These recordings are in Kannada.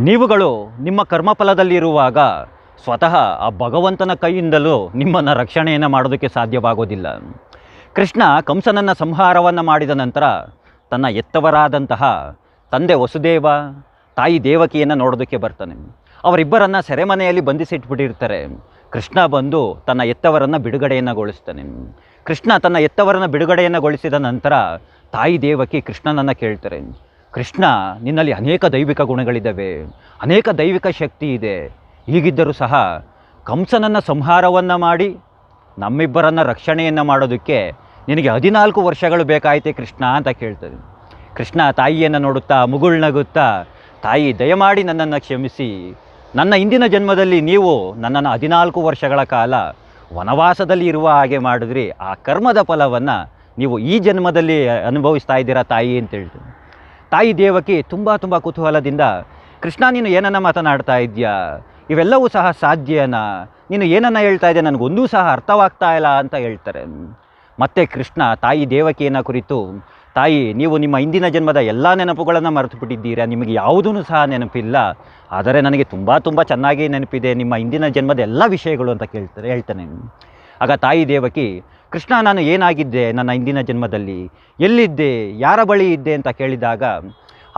ನೀವುಗಳು ನಿಮ್ಮ ಕರ್ಮಫಲದಲ್ಲಿರುವಾಗ ಸ್ವತಃ ಆ ಭಗವಂತನ ಕೈಯಿಂದಲೂ ನಿಮ್ಮನ್ನು ರಕ್ಷಣೆಯನ್ನು ಮಾಡೋದಕ್ಕೆ ಸಾಧ್ಯವಾಗೋದಿಲ್ಲ. ಕೃಷ್ಣ ಕಂಸನನ್ನು ಸಂಹಾರವನ್ನು ಮಾಡಿದ ನಂತರ ತನ್ನ ಎತ್ತವರಾದಂತಹ ತಂದೆ ವಸುದೇವ, ತಾಯಿ ದೇವಕಿಯನ್ನು ನೋಡೋದಕ್ಕೆ ಬರ್ತಾನೆ. ಅವರಿಬ್ಬರನ್ನು ಸೆರೆಮನೆಯಲ್ಲಿ ಬಂಧಿಸಿಟ್ಬಿಟ್ಟಿರ್ತಾರೆ. ಕೃಷ್ಣ ಬಂದು ತನ್ನ ಎತ್ತವರನ್ನು ಬಿಡುಗಡೆಯನ್ನುಗೊಳಿಸ್ತಾನೆ. ಕೃಷ್ಣ ತನ್ನ ಎತ್ತವರನ್ನು ಬಿಡುಗಡೆಯನ್ನುಗೊಳಿಸಿದ ನಂತರ ತಾಯಿ ದೇವಕಿ ಕೃಷ್ಣನನ್ನು ಕೇಳ್ತಾರೆ. ಕೃಷ್ಣ, ನಿನ್ನಲ್ಲಿ ಅನೇಕ ದೈವಿಕ ಗುಣಗಳಿದ್ದಾವೆ. ಅನೇಕ ದೈವಿಕ ಶಕ್ತಿ ಇದೆ. ಹೀಗಿದ್ದರೂ ಸಹ ಕಂಸನನ್ನು ಸಂಹಾರವನ್ನು ಮಾಡಿ, ನಮ್ಮಿಬ್ಬರನ್ನು ರಕ್ಷಣೆಯನ್ನು ಮಾಡೋದಕ್ಕೆ ನಿನಗೆ ಹದಿನಾಲ್ಕು ವರ್ಷಗಳು ಬೇಕಾಯಿತೆ ಕೃಷ್ಣ ಅಂತ ಕೇಳ್ತದೆ. ಕೃಷ್ಣ ತಾಯಿಯನ್ನು ನೋಡುತ್ತಾ ಮುಗುಳ್ನಗುತ್ತಾ ತಾಯಿ, ದಯಮಾಡಿ ನನ್ನನ್ನು ಕ್ಷಮಿಸಿ. ನನ್ನ ಇಂದಿನ ಜನ್ಮದಲ್ಲಿ ನೀವು ನನ್ನನ್ನು ಹದಿನಾಲ್ಕು ವರ್ಷಗಳ ಕಾಲ ವನವಾಸದಲ್ಲಿ ಇರುವ ಹಾಗೆ ಮಾಡಿದ್ರಿ ಆ ಕರ್ಮದ ಫಲವನ್ನು ನೀವು ಈ ಜನ್ಮದಲ್ಲಿ ಅನುಭವಿಸ್ತಾ ಇದ್ದೀರಾ ತಾಯಿ? ಅಂತ ಹೇಳ್ತಾರೆ ತಾಯಿ ದೇವಕಿ ತುಂಬ ತುಂಬ ಕುತೂಹಲದಿಂದ, ಕೃಷ್ಣ ನೀನು ಏನನ್ನ ಮಾತನಾಡ್ತಾ ಇದೆಯಾ? ಇವೆಲ್ಲವೂ ಸಹ ಸಾಧ್ಯನಾ? ನೀನು ಏನನ್ನ ಹೇಳ್ತಾ ಇದೆಯಾ? ನನಗೊಂದೂ ಸಹ ಅರ್ಥವಾಗ್ತಾ ಇಲ್ಲ ಅಂತ ಹೇಳ್ತಾರೆ. ಮತ್ತೆ ಕೃಷ್ಣ, ತಾಯಿ ದೇವಕಿಯನ್ನ ಕುರಿತು, ತಾಯಿ, ನೀವು ನಿಮ್ಮ ಇಂದಿನ ಜನ್ಮದ ಎಲ್ಲ ನೆನಪುಗಳನ್ನು ಮರೆತು ಬಿಟ್ಟಿದ್ದೀರಾ ನಿಮಗೆ ಯಾವುದೂ ಸಹ ನೆನಪಿಲ್ಲ. ಆದರೆ ನನಗೆ ತುಂಬ ತುಂಬ ಚೆನ್ನಾಗಿ ನೆನಪಿದೆ ನಿಮ್ಮ ಇಂದಿನ ಜನ್ಮದ ಎಲ್ಲ ವಿಷಯಗಳು ಅಂತ ಕೇಳ್ತಾರೆ, ಹೇಳ್ತಾನೆ. ಆಗ ತಾಯಿ ದೇವಕಿ ಕೃಷ್ಣ, ನಾನು ಏನಾಗಿದ್ದೆ ನನ್ನ ಇಂದಿನ ಜನ್ಮದಲ್ಲಿ? ಎಲ್ಲಿದ್ದೆ? ಯಾರ ಬಳಿ ಇದ್ದೆ ಅಂತ ಕೇಳಿದಾಗ,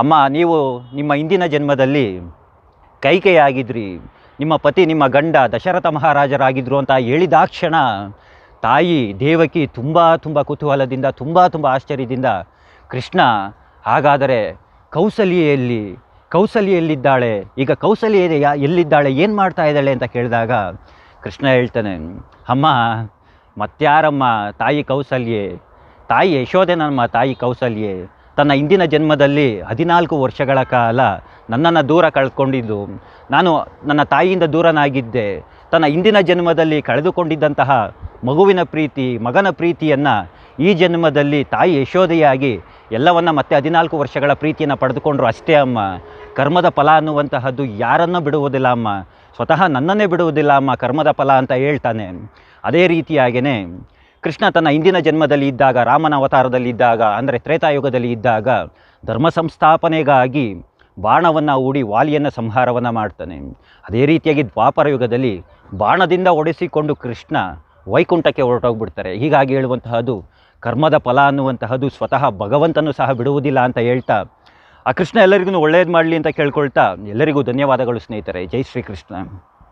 ಅಮ್ಮ, ನೀವು ನಿಮ್ಮ ಇಂದಿನ ಜನ್ಮದಲ್ಲಿ ಕೈಕೆಯಾಗಿದ್ರಿ. ನಿಮ್ಮ ಪತಿ ನಿಮ್ಮ ಗಂಡ ದಶರಥ ಮಹಾರಾಜರಾಗಿದ್ದರು ಅಂತ ಹೇಳಿದಾಕ್ಷಣ ತಾಯಿ ದೇವಕಿ ತುಂಬ ತುಂಬ ಕುತೂಹಲದಿಂದ, ತುಂಬ ತುಂಬ ಆಶ್ಚರ್ಯದಿಂದ, ಕೃಷ್ಣ, ಹಾಗಾದರೆ ಕೌಸಲ್ಯಲ್ಲಿ ಕೌಸಲಿಯಲ್ಲಿದ್ದಾಳೆ ಈಗ ಕೌಸಲ್ಯ ಎಲ್ಲಿದ್ದಾಳೆ? ಏನು ಮಾಡ್ತಾ ಇದ್ದಾಳೆ? ಅಂತ ಕೇಳಿದಾಗ ಕೃಷ್ಣ ಹೇಳ್ತಾನೆ, ಅಮ್ಮ ಮತ್ಯಾರಮ್ಮ ತಾಯಿ ಕೌಸಲ್ಯೆ? ತಾಯಿ ಯಶೋದೆ ನಮ್ಮ ತಾಯಿ ಕೌಸಲ್ಯೆ. ತನ್ನ ಇಂದಿನ ಜನ್ಮದಲ್ಲಿ ಹದಿನಾಲ್ಕು ವರ್ಷಗಳ ಕಾಲ ನನ್ನನ್ನು ದೂರ ಕಳೆದುಕೊಂಡಿದ್ದು. ನಾನು ನನ್ನ ತಾಯಿಯಿಂದ ದೂರನಾಗಿದ್ದೆ. ತನ್ನ ಇಂದಿನ ಜನ್ಮದಲ್ಲಿ ಕಳೆದುಕೊಂಡಿದ್ದಂತಹ ಮಗುವಿನ ಪ್ರೀತಿ, ಮಗನ ಪ್ರೀತಿಯನ್ನು ಈ ಜನ್ಮದಲ್ಲಿ ತಾಯಿ ಯಶೋದೆಯಾಗಿ ಎಲ್ಲವನ್ನ ಮತ್ತೆ ಹದಿನಾಲ್ಕು ವರ್ಷಗಳ ಪ್ರೀತಿಯನ್ನು ಪಡೆದುಕೊಂಡ್ರು ಅಷ್ಟೇ ಅಮ್ಮ. ಕರ್ಮದ ಫಲ ಅನ್ನುವಂತಹದ್ದು ಯಾರನ್ನು ಬಿಡುವುದಿಲ್ಲ ಅಮ್ಮ. ಸ್ವತಃ ನನ್ನನ್ನೇ ಬಿಡುವುದಿಲ್ಲ, ಅಮ್ಮ ಕರ್ಮದ ಫಲ ಅಂತ ಹೇಳ್ತಾನೆ. ಅದೇ ರೀತಿಯಾಗೇ ಕೃಷ್ಣ ತನ್ನ ಹಿಂದಿನ ಜನ್ಮದಲ್ಲಿ ಇದ್ದಾಗ, ರಾಮನ ಅವತಾರದಲ್ಲಿ ಇದ್ದಾಗ, ಅಂದರೆ ತ್ರೇತಾಯುಗದಲ್ಲಿ ಇದ್ದಾಗ, ಧರ್ಮ ಸಂಸ್ಥಾಪನೆಗಾಗಿ ಬಾಣವನ್ನು ಹೂಡಿ ವಾಲಿಯನ್ನು ಸಂಹಾರವನ್ನು ಮಾಡ್ತಾನೆ. ಅದೇ ರೀತಿಯಾಗಿ ದ್ವಾಪರ ಯುಗದಲ್ಲಿ ಬಾಣದಿಂದ ಒಡೆಸಿಕೊಂಡು ಕೃಷ್ಣ ವೈಕುಂಠಕ್ಕೆ ಹೊರಟೋಗ್ಬಿಡ್ತಾರೆ. ಹೀಗಾಗಿ ಹೇಳುವಂತಹದ್ದು ಕರ್ಮದ ಫಲ ಅನ್ನುವಂತಹದ್ದು ಸ್ವತಃ ಭಗವಂತನು ಸಹ ಬಿಡುವುದಿಲ್ಲ ಅಂತ ಹೇಳ್ತಾ ಆ ಕೃಷ್ಣ ಎಲ್ಲರಿಗೂ ಒಳ್ಳೇದು ಮಾಡಲಿ ಅಂತ ಕೇಳ್ಕೊಳ್ತಾ ಎಲ್ಲರಿಗೂ ಧನ್ಯವಾದಗಳು ಸ್ನೇಹಿತರೆ. ಜೈ ಶ್ರೀಕೃಷ್ಣ.